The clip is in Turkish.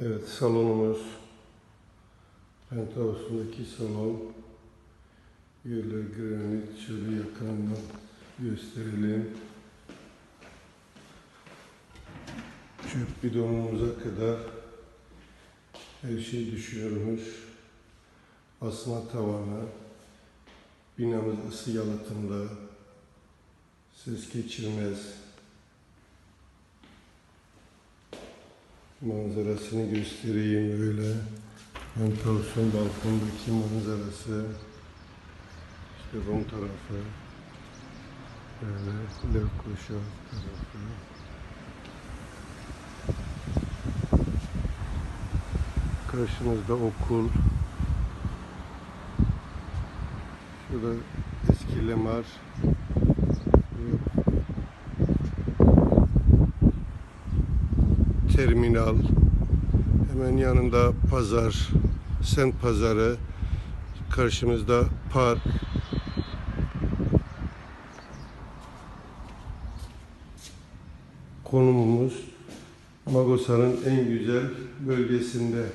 Evet salonumuz Penthouse'undaki salon yerler granit şöyle yakından gösterelim. Çöp bidonumuza kadar her şey düşüyormuş. Asma tavanı, binamız ısı yalıtımlı, ses geçirmez. Manzarasını göstereyim böyle. Penthouse'un balkondaki manzarası. İşte Rum tarafı. Böyle Lefkoşa tarafı. Karşımızda okul. Şurada eski lemar. Terminal. Hemen yanında pazar. Sent pazarı. Karşımızda park. Konumumuz Magosa'nın en güzel bölgesinde.